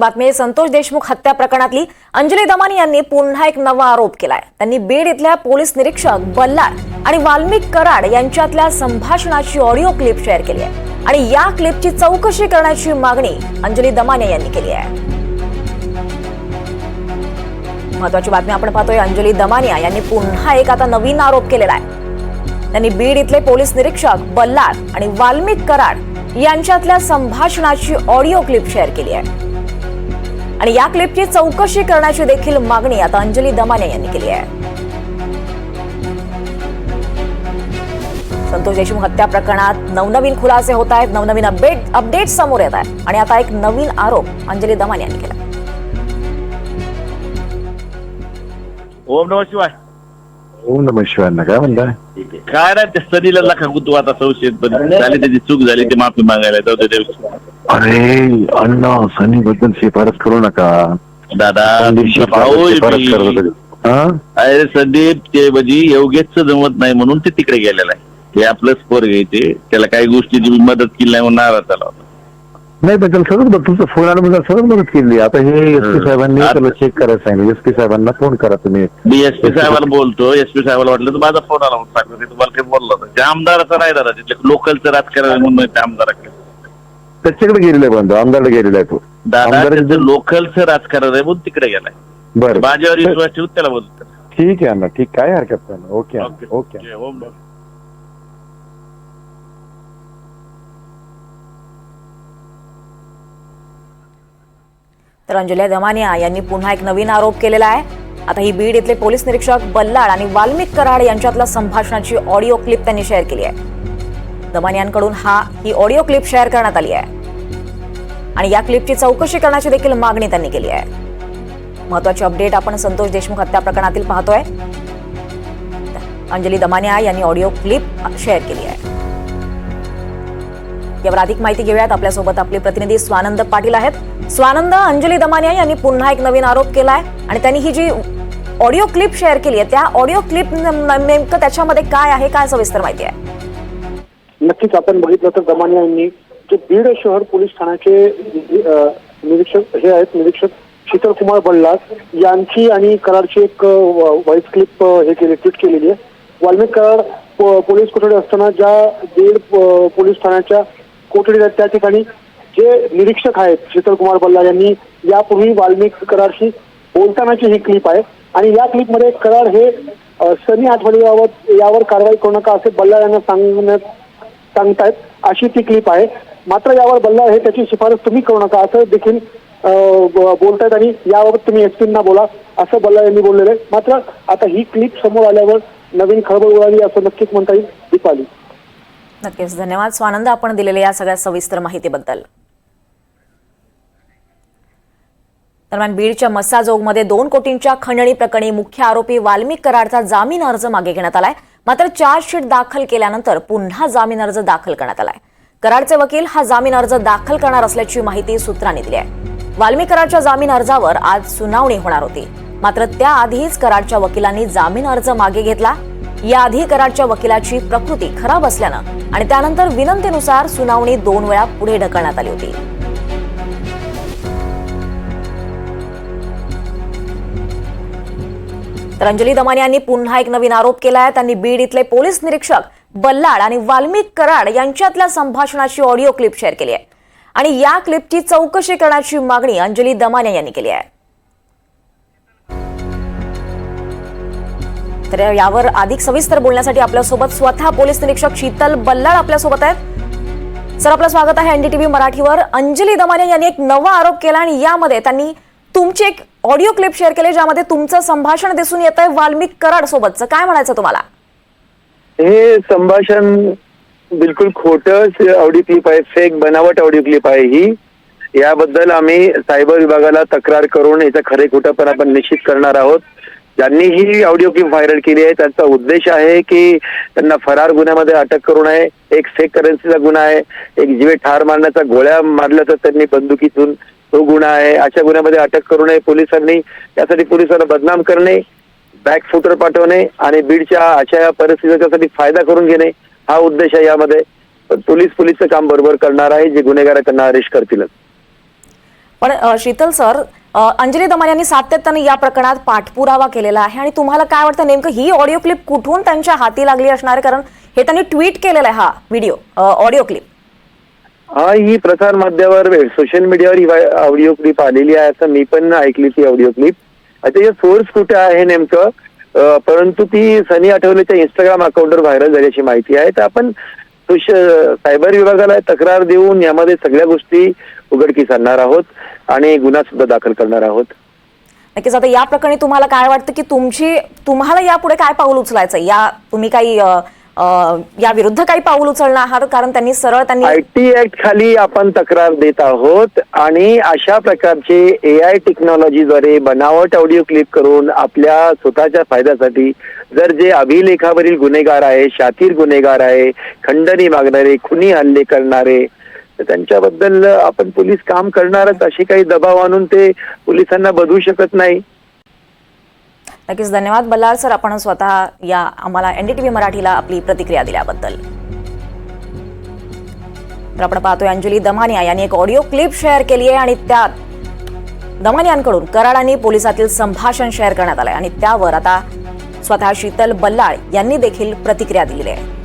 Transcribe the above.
बातमी संतोष देशमुख हत्या प्रकरणातली. अंजली दमानी यांनी पुन्हा एक नवा आरोप केलाय. त्यांनी बीड इथल्या पोलीस निरीक्षक बल्लाळ आणि वाल्मिक कराड यांच्यातल्या संभाषणाची ऑडिओ क्लिप शेअर केली आहे. आणि या क्लिपची चौकशी करण्याची मागणी अंजली दमाने यांनी केली आहे. महत्वाची बातमी आपण पाहतोय अंजली दमानिया यांनी पुन्हा एक आता नवीन आरोप केलेला आहे. त्यांनी बीड इथले पोलीस निरीक्षक बल्लाळ आणि वाल्मिक कराड यांच्यातल्या संभाषणाची ऑडिओ क्लिप शेअर केली आहे. आणि या क्लिपची चौकशी करण्याची देखील मागणी आता अंजली दमाने यांनी केली आहे. संतोष देशमुख हत्या प्रकरणात नवनवीन खुलासे होत आहेत नवनवीन अपडेट अपडेट समोर येत आहेत. आणि आता एक नवीन आरोप अंजली दमान यांनी केला. ओम नमः शिवाय. ओम नम शिवांना काय म्हणताय काय सनीला लखा तू आता संशयित पण झाली त्याची चूक झाली ती माफी मागायला जाऊ दे देव. अरे अण्णा सनी बद्दल शिफारस करू नका दादा संदीप तुमचा शिफारस भाऊ आहे शिफारस मी. करत होते. हा? अरे संदीप ते म्हणजे योगेश जमत नाही म्हणून ते तिकडे गेलेला आहे ते आपलं स्पोर घ्यायचे त्याला काही गोष्टीची मी मदत केली नाही म्हणून नाराज झाला होता नाही त्याला सगळं बघ तुमचा फोन आला म्हणजे सगळं मदत केली आता हे एस पी साहेबांनी त्याला चेक करायला सांगितलं. एस पी साहेबांना फोन करा तुम्ही. मी एस पी साहेबाला बोलतो. एस पी साहेबाला वाटलं तर माझा फोन आला म्हणून सांगतो. ते तुम्हाला काही बोललो जे आमदाराचं नाही दादा तिथले लोकलचं राजकारण म्हणून ते आमदाराकडे त्याच्याकडे गेलेला आहे बंधू. आमदारला गेलेला आहे तो. दादा आमदार त्याचं लोकलचं राजकारण आहे म्हणून तिकडे गेलाय. बरं. माझ्यावर विश्वास ठेवून त्याला बोलतो. ठीक आहे अण्णा. ठीक काय हरकत नाही ओके अण्णा, ओके ओम नमः. तर अंजल्या दमानिया यांनी पुन्हा एक नवीन आरोप केलेला आहे. आता ही बीड इथले पोलीस निरीक्षक बल्लाळ आणि वाल्मिक कराड यांच्यातल्या संभाषणाची ऑडिओ क्लिप त्यांनी शेअर केली आहे. दमानियांकडून हा ही ऑडिओ क्लिप शेअर करण्यात आली आहे. आणि या क्लिपची चौकशी करण्याची देखील मागणी त्यांनी केली आहे. महत्वाची अपडेट आपण संतोष देशमुख हत्या प्रकरणातील पाहतोय. अंजली दमानिया यांनी ऑडिओ क्लिप शेअर केली आहे. यावर अधिक माहिती घेऊयात. आपल्यासोबत आपले प्रतिनिधी स्वानंद पाटील आहेत. स्वानंद अंजली दमानिया यांनी पुन्हा एक नवीन आरोप केलाय आणि त्यांनी ही जी ऑडिओ क्लिप शेअर केली आहे त्या ऑडिओ क्लिप नेमकं त्याच्यामध्ये काय आहे काय सविस्तर माहिती आहे? नक्कीच आपण बघितलं तर दमानिया यांनी जे बीड शहर पोलीस ठाण्याचे निरीक्षक हे आहेत निरीक्षक शीतल कुमार बल्लास यांची आणि कराडची एक व्हॉइस क्लिप हे केली ट्विट केलेली आहे. वाल्मिक कराड पोलीस कोठडी असताना ज्या बीड पोलीस ठाण्याच्या कोठडी त्या ठिकाणी. जे निरीक्षक आहेत शीतल कुमार बल्ला यांनी यापूर्वी वाल्मिक करारशी बोलतानाची ही क्लिप आहे. आणि या क्लिपमध्ये करार हे सनी आठवडे यावर यावर कारवाई करू नका असे बल्ला यांना सांगण्यात सांगतायत अशी ती क्लिप आहे. मात्र यावर बल्ला हे त्याची शिफारस तुम्ही करू नका असं देखील बोलतायत आणि याबाबत तुम्ही एसपींना बोला असं बल्ला यांनी बोललेलं आहे. मात्र आता ही क्लिप समोर आल्यावर नवीन खळबळ उडाली असं नक्कीच म्हणता येईल दीपाली. नक्कीच. धन्यवाद. स्वानंद आपण दिलेल्या या सगळ्या सविस्तर माहितीबद्दल. दरम्यान बीडच्या मस्साजोगमध्ये दोन कोटींच्या खंडणी प्रकरणी मुख्य आरोपी वाल्मिक कराडचा जामीन अर्ज मागे घेण्यात आलाय. मात्र चार्जशीट दाखल केल्यानंतर पुन्हा जामीन अर्ज दाखल करण्यात आलाय. कराडचे वकील हा जामीन अर्ज दाखल करणार असल्याची माहिती सूत्रांनी दिली आहे. वाल्मिक कराडच्या जामीन अर्जावर आज सुनावणी होणार होती. मात्र त्याआधीच कराडच्या वकिलांनी जामीन अर्ज मागे घेतला. याआधी कराडच्या वकिलाची प्रकृती खराब असल्यानं आणि त्यानंतर विनंतीनुसार सुनावणी दोन वेळा पुढे ढकलण्यात आली होती. तर अंजली दमाने यांनी पुन्हा एक नवीन आरोप केला आहे त्यांनी बीड इथले पोलीस निरीक्षक बल्लाड आणि वाल्मिक कराड यांच्यातल्या संभाषणाची ऑडिओ क्लिप शेअर केली आहे. आणि या क्लिपची चौकशी करण्याची मागणी अंजली दमाने यांनी केली आहे. तर यावर अधिक सविस्तर बोलण्यासाठी आपल्यासोबत स्वतः पोलीस निरीक्षक शीतल बल्लाळ आपल्यासोबत आहेत. सर आपलं स्वागत आहे एनडीटीव्ही मराठीवर. अंजली दमाने यांनी एक नवा आरोप केला आणि यामध्ये त्यांनी तुमची एक ऑडिओ क्लिप शेअर केली ज्यामध्ये तुमचं संभाषण दिसून येत आहे वाल्मिक कराड सोबतचं काय म्हणायचं तुम्हाला? हे संभाषण बिलकुल खोट ऑडिओ क्लिप आहे फेक बनावट ऑडिओ क्लिप आहे ही. याबद्दल आम्ही सायबर विभागाला तक्रार करून याचा खरे खोटंपण आपण निश्चित करणार आहोत. ज्यांनी ही ऑडिओ क्लिप व्हायरल केली आहे त्यांचा उद्देश आहे की त्यांना फरार गुन्ह्यामध्ये अटक करू नये. एक फेक करन्सीचा गुन्हा आहे. एक जीवे ठार मारण्याचा गोळ्या मारल्या तर त्यांनी बंदुकीतून तो गुन्हा आहे. अशा गुन्ह्यामध्ये अटक करू नये पोलिसांनी. त्यासाठी पोलिसांना बदनाम करणे बॅक फुटर पाठवणे आणि बीडच्या अशा या परिस्थितीसाठी फायदा करून घेणे हा उद्देश आहे यामध्ये. पण पोलीस पोलीसचं काम बरोबर करणार आहे जे गुन्हेगार त्यांना अरेस्ट करतीलच. पण शीतल सर अंजली दमानी यांनी सातत्याने या प्रकरणात पाठपुरावा केलेला आहे. आणि तुम्हाला काय वाटतं नेमकं ही ऑडिओ क्लिप कुठून त्यांच्या हाती लागली असणार? आहे? कारण हे त्यांनी ट्विट केलेला आहे हा व्हिडिओ ऑडिओ क्लिप हा ही प्रसार माध्यमावर सोशल मीडियावर ही ऑडिओ क्लिप आलेली आहे असं मी पण ऐकली ती ऑडिओ क्लिप त्याचे सोर्स कुठे आहे नेमकं? परंतु ती सनी आठवलेच्या इंस्टाग्राम अकाउंटवर व्हायरल झाल्याची माहिती आहे. तर आपण सायबर विभागाला तक्रार देऊन यामध्ये सगळ्या गोष्टी उघडकीस आणणार आहोत. आणि गुन्हा सुद्धा दाखल करणार आहोत. नक्कीच आता या प्रकरणी तुम्हाला काय वाटतं की तुमची तुम्हाला यापुढे काय पाऊल उचलायचं या तुम्ही काही या विरुद्ध काही पाऊल उचलणार आहात? कारण त्यांनी सरळ त्यांनी आय टी ऍक्ट खाली आपण तक्रार देत आहोत आणि अशा प्रकारचे ए आय टेक्नॉलॉजीद्वारे बनावट ऑडिओ क्लिप करून आपल्या स्वतःच्या फायद्यासाठी जर जे अभिलेखावरील गुन्हेगार आहे शातीर गुन्हेगार आहे खंडणी मागणारे खुनी हल्ले करणारे तर त्यांच्याबद्दल आपण पोलीस काम करणारच. अशी काही दबाव आणून ते पोलिसांना बदलू शकत नाही. नक्कीच धन्यवाद बल्लाळ सर. आपण स्वतः या आम्हाला एनडीटीव्ही मराठीला आपली प्रतिक्रिया दिल्याबद्दल. तर आपण पाहतोय अंजली दमानिया यांनी एक ऑडिओ क्लिप शेअर केली आहे आणि त्यात दमानियांकडून कराड आणि पोलिसातील संभाषण शेअर करण्यात आलंय. आणि त्यावर आता स्वतः शीतल बल्लाळ यांनी देखील प्रतिक्रिया दिली आहे.